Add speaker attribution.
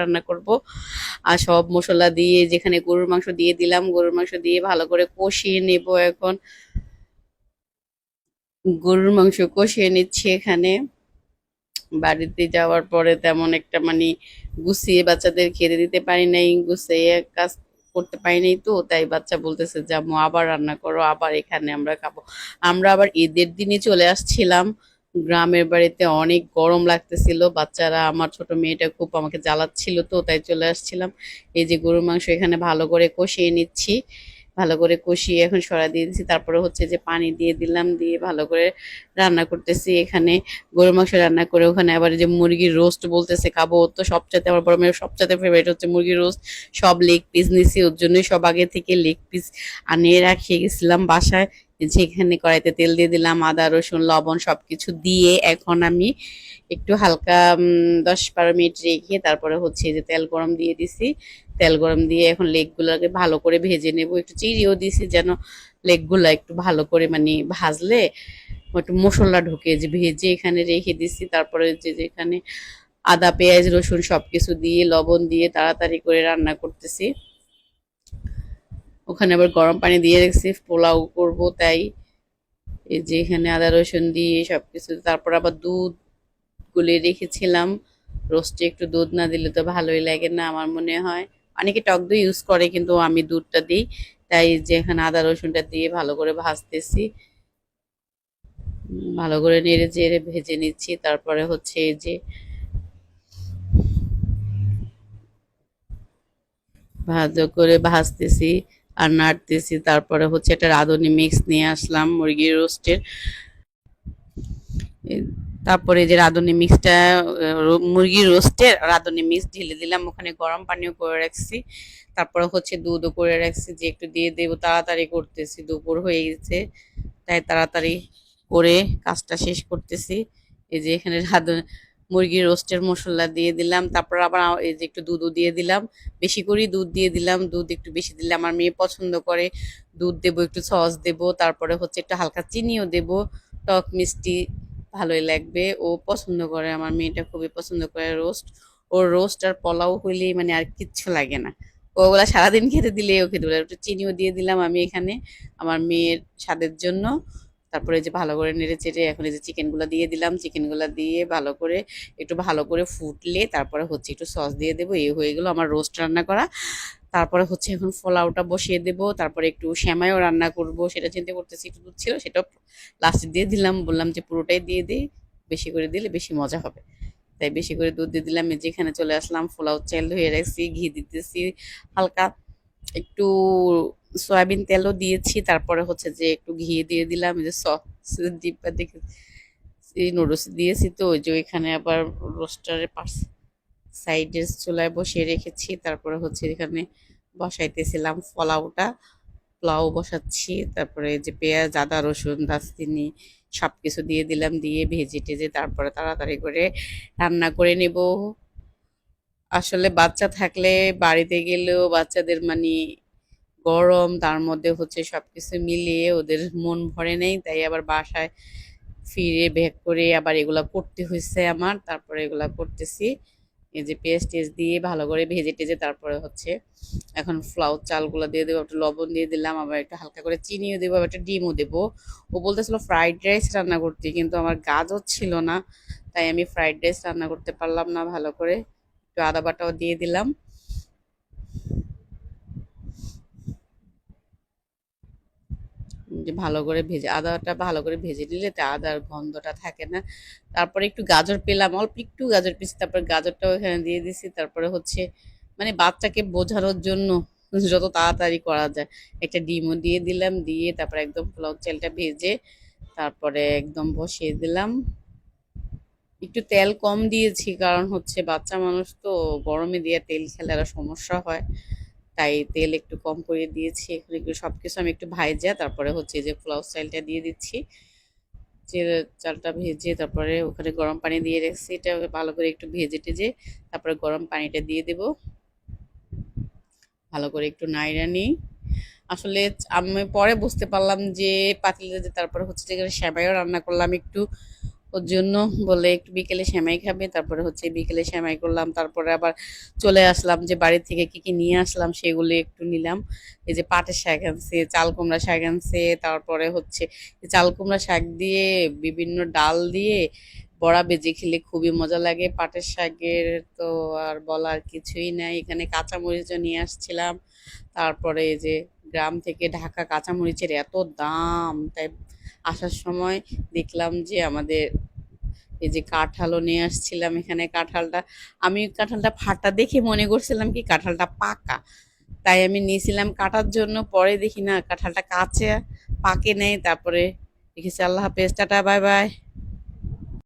Speaker 1: রান্না করব। আর সব মশলা দিয়ে যেখানে গরুর মাংস দিয়ে দিলাম, গরুর মাংস দিয়ে ভালো করে কষিয়ে নেব এখন। গরুর মাংস কষিয়ে নিচ্ছি এখানে। বাড়িতে যাওয়ার পরে তেমন একটা মানে গুছিয়ে বাচ্চাদের খেতে দিতে পারি নাই, গুছিয়ে কাজ করতে পারি নাই তো, তাই বাচ্চা বলতেছে যে আবার রান্না করো, আবার এখানে আমরা খাব। আমরা আবার ঈদের দিনে চলে আসছিলাম। গ্রামের বাড়িতে অনেক গরম লাগতেছিল। বাচ্চারা, আমার ছোট মেয়েটা খুব আমাকে জ্বালাচ্ছিল তো, তাই চলে আসছিলাম। এই যে গরুর মাংস এখানে ভালো করে কষিয়ে নিচ্ছি। ভালো করে কষিয়ে এখন সরা দিয়ে দিচ্ছি। তারপরে হচ্ছে যে পানি দিয়ে দিলাম, দিয়ে ভালো করে রান্না করতেছি এখানে। গরুর মাংস রান্না করে ওখানে আবার যে মুরগির রোস্ট বলতেছে, খাব তো সবচাইতে আমার বড় মেয়ের সবচাইতে ফেভারিট হচ্ছে মুরগির রোস্ট। সব লেগ পিস নিছি, ওর জন্যই সব আগে থেকে লেগ পিস আনিয়ে রাখিয়ে গেছিলাম বাসায়। যেখানে কড়াইতে তেল দিয়ে দিলাম, আদা, রসুন, লবণ সব কিছু দিয়ে এখন আমি একটু হালকা দশ বারো মিনিট রেখে তারপরে হচ্ছে যে তেল গরম দিয়ে দিছি। তেল গরম দিয়ে এখন লেগগুলোকে ভালো করে ভেজে নেব। একটু চিড়িও দিছি যেন লেগগুলো একটু ভালো করে মানে ভাজলে একটু মশলা ঢুকে। যে ভেজে এখানে রেখে দিছি। তারপরে যে যেখানে আদা, পেঁয়াজ, রসুন সব কিছু দিয়ে, লবণ দিয়ে তাড়াতাড়ি করে রান্না করতেছি। ওখানে আবার গরম পানি দিয়ে রেখেছি পোলাও করব তাই। এই যে এখানে আদা, রসুন দিয়ে সবকিছু, তারপর আবার দুধ গুলে রেখেছিলাম। রোস্টে একটু দুধ না দিলে তো ভালোই লাগে না আমার মনে হয়। অনেকে টক দই ইউজ করে, কিন্তু আমি দুধটা দিই। তাই যে এখানে আদা, রসুনটা দিয়ে ভালো করে ভাজতেছি। ভালো করে নেড়ে চেড়ে ভেজে নিচ্ছি। তারপরে হচ্ছে যে ভালো করে ভাজতেছি। আর নাড়তেছি তারপরে হচ্ছে একটা রাঁধুনি মিক্স নিয়ে আসলাম মুরগির রোস্টের তারপরে যে রাঁধুনি মিক্সটা মুরগির রোস্টের রাঁধুনি মিক্স ঢেলে দিলাম। ওখানে গরম পানিও করে রাখছি। তারপরে হচ্ছে দুধও করে রাখছি। যে একটু দিয়ে দেবো, তাড়াতাড়ি করতেছি। দুপুর হয়ে গেছে, তাই তাড়াতাড়ি করে কাজটা শেষ করতেছি। এই যে এখানে রাঁধুনি মুরগির রোস্টের মশলা দিয়ে দিলাম। তারপর আবার এই যে একটু দুধও দিয়ে দিলাম। বেশি করেই দুধ দিয়ে দিলাম। দুধ একটু বেশি দিলে আমার মেয়ে পছন্দ করে। দুধ দেবো, একটু সস দেবো। তারপরে হচ্ছে একটু হালকা চিনিও দেবো। টক মিষ্টি ভালোই লাগবে। ও পছন্দ করে, আমার মেয়েটা খুবই পছন্দ করে রোস্ট ওর রোস্ট আর পোলাও হইলেই মানে আর কিচ্ছু লাগে না। ওগুলা সারাদিন খেতে দিলে ও খেতে পারে। একটু চিনিও দিয়ে দিলাম আমি এখানে আমার মেয়ের স্বাদের জন্য। তারপরে যে ভালো করে নেড়ে চেড়ে এখন এই যে চিকেনগুলো দিয়ে দিলাম। চিকেনগুলো দিয়ে ভালো করে একটু ভালো করে ফুটলে তারপরে হচ্ছে একটু সস দিয়ে দেবো। এই হয়ে গেলো আমার রোস্ট রান্না করা। তারপরে হচ্ছে এখন পোলাওটা বসিয়ে দেবো। তারপরে একটু শ্যামাইও রান্না করব। সেটা চিন্তা করতেছি একটু দুধ ছিল, সেটাও লাস্টে দিয়ে দিলাম। বললাম যে পুরোটাই দিয়ে দিই। বেশি করে দিলে বেশি মজা হবে। তাই বেশি করে দুধ দিয়ে দিলাম। যেখানে চলে আসলাম। পোলাও চাল ধুয়ে রাখছি, ঘি দিতেছি, হালকা একটু সয়াবিন তেলও দিয়েছি, তারপরে হচ্ছে যে একটু ঘি দিয়ে দিলাম যে সস ডিব্বা এই নুডলস দিয়েছি তো, ওই যে ওইখানে আবার রোস্টারের পাশ সাইডের চুলায় বসিয়ে রেখেছি, তারপরে হচ্ছে এখানে বসাইতেছিলাম পোলাওটা, পোলাও বসাচ্ছি, তারপরে যে পেঁয়াজ, আদা, রসুন, দারচিনি সব কিছু দিয়ে দিলাম, দিয়ে ভেজে টেজে তারপরে তাড়াতাড়ি করে রান্না করে নেব। আসলে বাচ্চা থাকলে বাড়িতে গেলেও বাচ্চাদের মানে গরম, তার মধ্যে হচ্ছে সবকিছু মিলিয়ে ওদের মন ভরে নেই, তাই আবার বাসায় ফিরে ব্যাক করে আবার এগুলা করতে হয়েছে আমার, তারপরে এগুলা করতেছি। এই যে পেস্ট টেস্ট দিয়ে ভালো করে ভেজে টেজে তারপরে হচ্ছে এখন ফ্লাউর চালগুলো দিয়ে দেবো, একটু লবণ দিয়ে দিলাম, আবার একটু হালকা করে চিনিও দেবো, আবার একটা ডিমও দেবো। ও বলতেছিল ফ্রাইড রাইস রান্না করতে, কিন্তু আমার গাজর ছিল না, তাই আমি ফ্রাইড রাইস রান্না করতে পারলাম না ভালো করে। একটু আদা বাটাও দিয়ে দিলাম। যে ভালো করে ভেজে, আদাটা ভালো করে ভেজে নিলে তা আদার গন্ধটা থাকে না। তারপরে একটু গাজর পেলাম, অল্প একটু গাজর পিস তারপরে গাজরটাও এখানে দিয়ে দিছি তারপরে হচ্ছে মানে বাচ্চাকে বোঝানোর জন্য যত তাড়াতাড়ি করা যায়। একটা ডিমও দিয়ে দিলাম, দিয়ে তারপরে একদম পোলাও চালটা ভেজে তারপরে একদম বসিয়ে দিলাম। একটু তেল কম দিয়েছি, কারণ হচ্ছে বাচ্চা মানুষ তো গরমে দিয়ে তেল খেলে সমস্যা হয়। তাই তেল একটু কম করে দিয়েছি, এখানে একটু সব কিছু আমি একটু ভাইজা, তারপরে হচ্ছে যে পোলাও চালটা দিয়ে দিচ্ছি। যে চালটা ভেজে তারপরে ওখানে গরম পানি দিয়ে রেখেছি, এটা ভালো করে একটু ভেজে টেজে তারপরে গরম পানিটা দিয়ে দেব। ভালো করে একটু নাইরা নিই। আসলে আমি পরে বুঝতে পারলাম যে পাতিলে তারপরে হচ্ছে যে সেমাইও রান্না করলাম, একটু ওর জন্য বলে একটু বিকেলে সেমাই খাবে, তারপরে হচ্ছে বিকেলে সেমাই করলাম, তারপরে আবার চলে আসলাম যে বাড়ি থেকে কি কি নিয়ে আসলাম সেগুলো একটু নিলাম। এই যে পাটের শাক আনছে, চাল কুমড়া শাক আনছে, তারপরে হচ্ছে চাল কুমড়া শাক দিয়ে বিভিন্ন ডাল দিয়ে বড়া বেজে খেলে খুবই মজা লাগে। পাটের শাকের তো আর বলার কিছুই নাই। এখানে কাঁচামরিচও নিয়ে আসছিলাম। তারপরে এই যে গ্রাম থেকে ঢাকা কাঁচামরিচের এত দাম, তাই আসার সময় দেখলাম যে আমাদের এই যে কাঁঠালও নিয়ে আসছিলাম এখানে কাঁঠালটা। আমি কাঁঠালটা ফাটা দেখে মনে করছিলাম কি কাঁঠালটা পাকা। তাই আমি নিয়েছিলাম কাটার জন্য, পরে দেখি না, কাঁঠালটা কাঁচে পাকে নেই, তারপরে দেখেছি, আল্লাহ হাফেজ, টাটা, বাই বাই।